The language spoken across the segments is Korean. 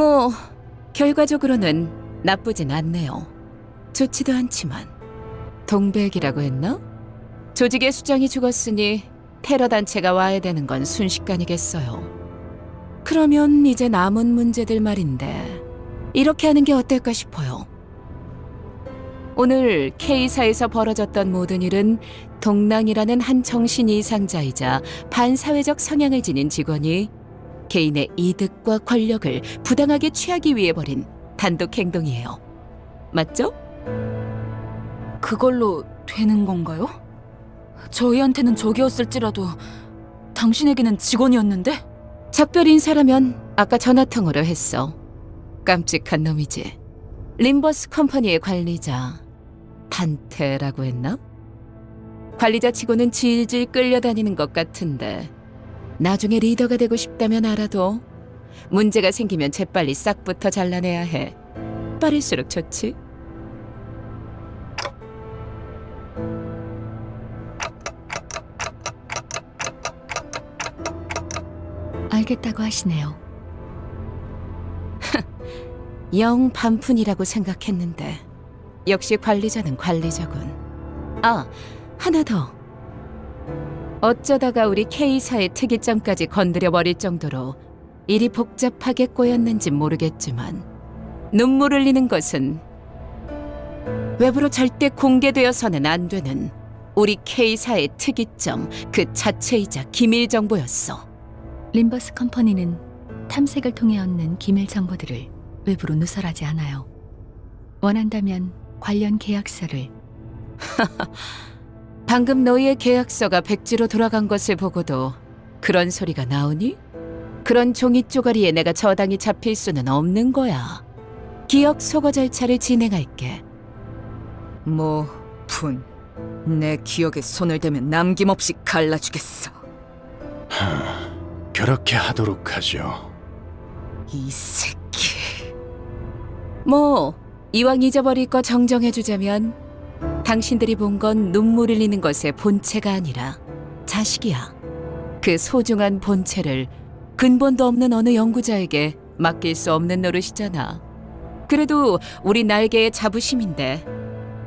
뭐 결과적으로는 나쁘진 않네요. 좋지도 않지만 동백이라고 했나? 조직의 수장이 죽었으니 테러 단체가 와야 되는 건 순식간이겠어요. 그러면 이제 남은 문제들 말인데 이렇게 하는 게 어떨까 싶어요. 오늘 K사에서 벌어졌던 모든 일은 동랑이라는 한 정신 이상자이자 반사회적 성향을 지닌 직원이 개인의 이득과 권력을 부당하게 취하기 위해 벌인 단독 행동이에요. 맞죠? 그걸로 되는 건가요? 저희한테는 적이었을지라도 당신에게는 직원이었는데? 작별 인사라면 아까 전화통으로 했어. 깜찍한 놈이지. 림버스 컴퍼니의 관리자 단테라고 했나? 관리자 치고는 질질 끌려다니는 것 같은데 나중에 리더가 되고 싶다면 알아도 문제가 생기면 재빨리 싹부터 잘라내야 해. 빠를수록 좋지. 알겠다고 하시네요. 영 반푼이라고 생각했는데 역시 관리자는 관리자군. 아, 하나 더. 어쩌다가 우리 K사의 특이점까지 건드려 버릴 정도로 일이 복잡하게 꼬였는지 모르겠지만 눈물 흘리는 것은 외부로 절대 공개되어서는 안 되는 우리 K사의 특이점 그 자체이자 기밀 정보였어. 림버스 컴퍼니는 탐색을 통해 얻는 기밀 정보들을 외부로 누설하지 않아요. 원한다면 관련 계약서를 방금 너희의 계약서가 백지로 돌아간 것을 보고도 그런 소리가 나오니? 그런 종이 쪼가리에 내가 저당이 잡힐 수는 없는 거야. 기억 소거 절차를 진행할게. 뭐, 분. 내 기억에 손을 대면 남김없이 갈라주겠어. 그렇게 하도록 하죠. 이 새끼. 뭐 이왕 잊어버릴 거 정정해주자면 당신들이 본 건 눈물 흘리는 것의 본체가 아니라 자식이야. 그 소중한 본체를 근본도 없는 어느 연구자에게 맡길 수 없는 노릇이잖아. 그래도 우리 날개의 자부심인데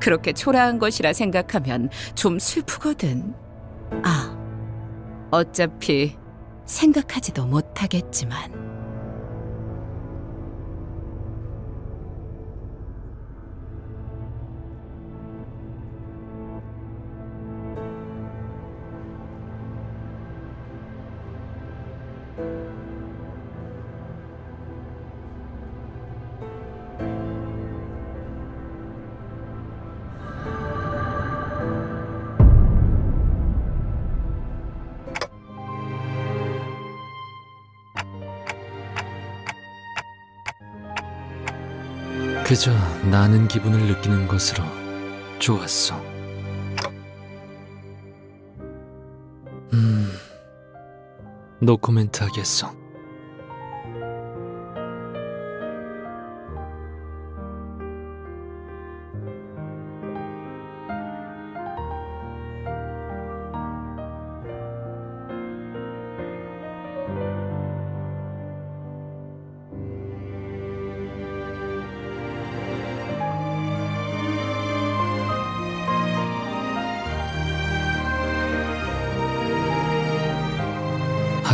그렇게 초라한 것이라 생각하면 좀 슬프거든. 아, 어차피 생각하지도 못하겠지만. 그저 나는 기분을 느끼는 것으로 좋았어. 음, 노코멘트 하겠어.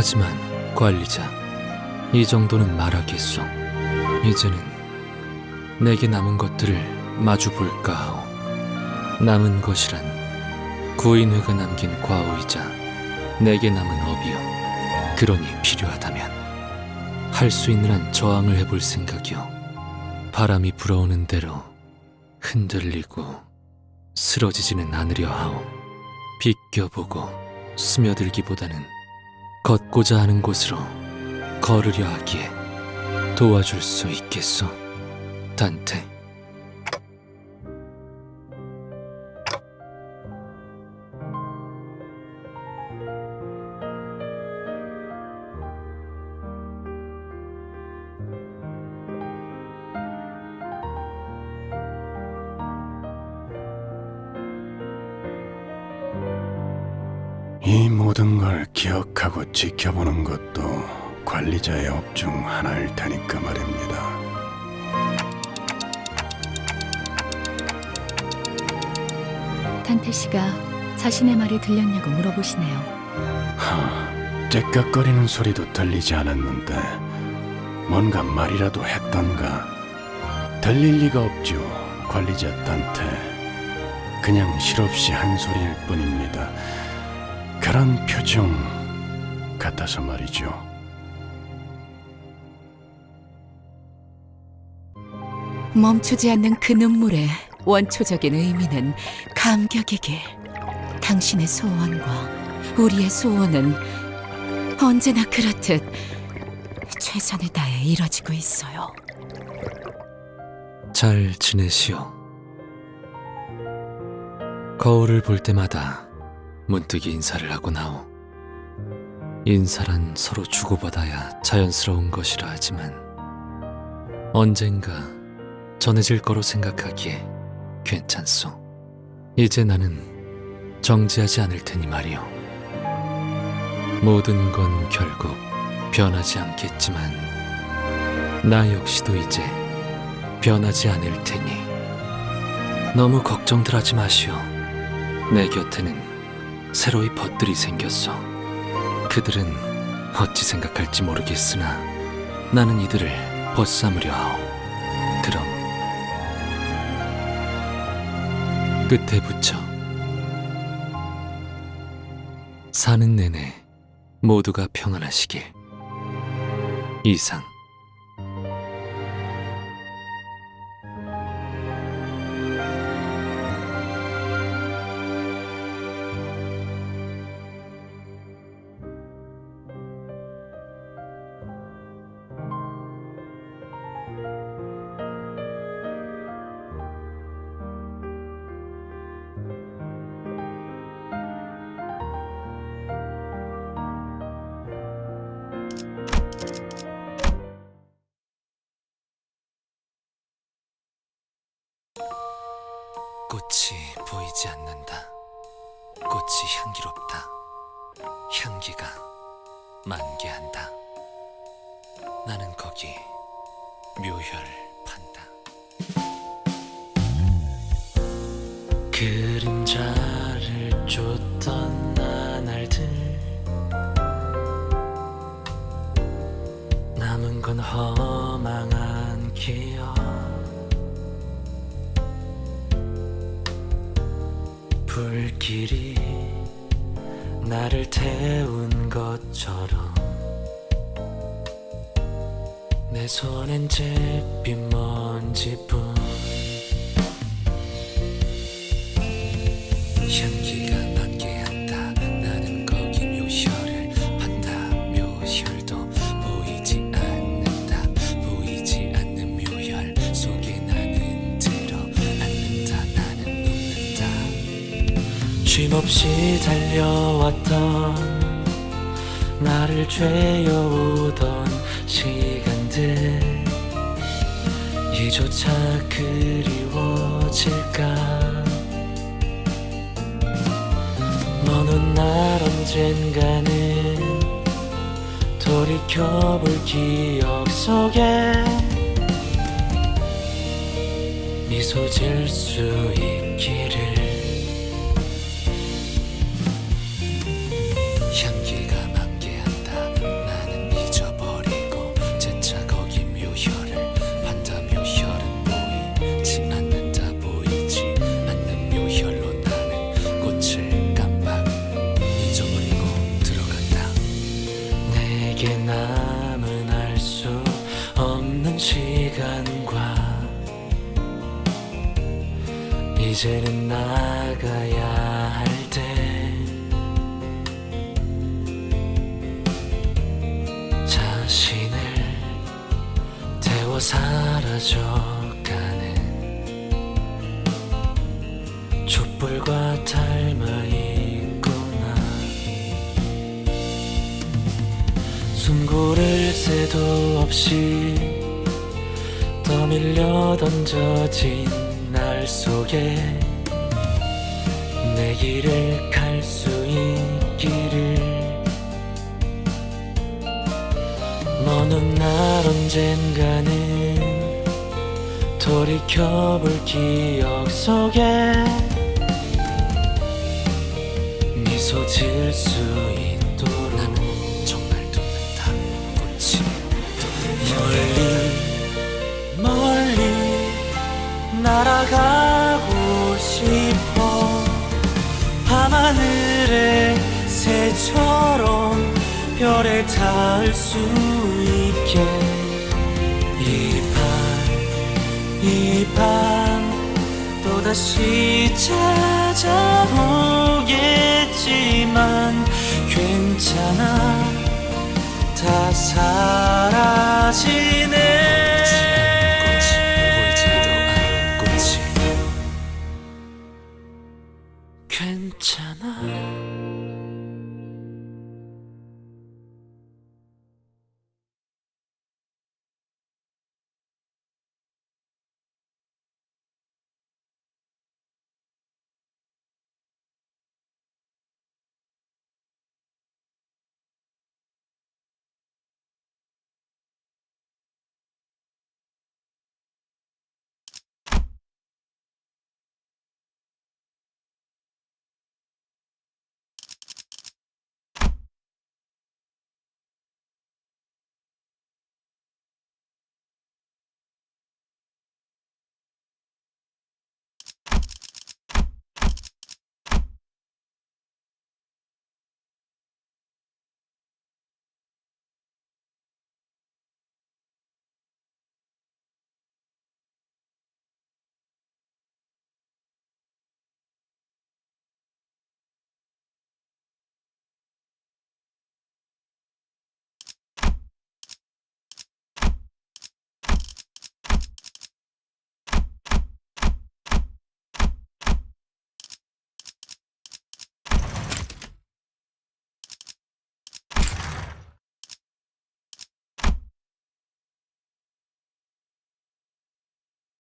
하지만 관리자, 이 정도는 말하겠소. 이제는 내게 남은 것들을 마주 볼까 하오. 남은 것이란 구인회가 남긴 과오이자 내게 남은 업이요. 그러니 필요하다면 할 수 있는 한 저항을 해볼 생각이요. 바람이 불어오는 대로 흔들리고 쓰러지지는 않으려 하오. 비껴보고 스며들기보다는 걷고자 하는 곳으로 걸으려 하기에 도와줄 수 있겠소, 단테. 이 모든 걸 기억하고 지켜보는 것도 관리자의 업 중 하나일 테니까 말입니다. 탄태 씨가 자신의 말이 들렸냐고 물어보시네요. 하, 째깍거리는 소리도 들리지 않았는데 뭔가 말이라도 했던가 들릴 리가 없죠 관리자 딴테 그냥 실없이 한 소리일 뿐입니다 그런 표정 같아서 말이죠 멈추지 않는 그 눈물의 원초적인 의미는 감격이길. 당신의 소원과 우리의 소원은 언제나 그렇듯 최선을 다해 이뤄지고 있어요. 잘 지내시오. 거울을 볼 때마다 문득 인사를 하고 나오. 인사란 서로 주고받아야 자연스러운 것이라 하지만 언젠가 전해질 거로 생각하기에 괜찮소. 이제 나는 정지하지 않을 테니 말이오. 모든 건 결국 변하지 않겠지만 나 역시도 이제 변하지 않을 테니 너무 걱정들 하지 마시오. 내 곁에는 새로이 벗들이 생겼어. 그들은 어찌 생각할지 모르겠으나 나는 이들을 벗삼으려 하오. 그럼 끝에 붙여 사는 내내 모두가 평안하시길 이상 꽃이 보이지 않는다. 꽃이 향기롭다. 향기가 만개한다. 나는 거기 묘혈을 판다. 그림자를 쫓던 나날들 남은 건 허망한 기억 불길이 나를 태운 것처럼 내 손엔 잿빛 먼지뿐 쉼없이 달려왔던 나를 죄어오던 시간들. 이조차 그리워질까? 먼 훗날 언젠가는 돌이켜볼 기억 속에 미소 질 수 있기를 이제는 나가야 할 때. 자신을 태워 사라져가는 촛불과 닮아 있구나 숨 고를 새도 없이 떠밀려 던져진 날 속에 내 길을 갈 수 있기를. 어느 날 언젠가는 돌이켜볼 기억 속에 미소 지을 수 있도록. 나는 정말 듣는다 꽃이 멀리 날아가고 싶어. 밤하늘의 새처럼 별에 닿을 수 있게. 이밤이밤 또다시 찾아오겠지만 괜찮아. 다 사라지네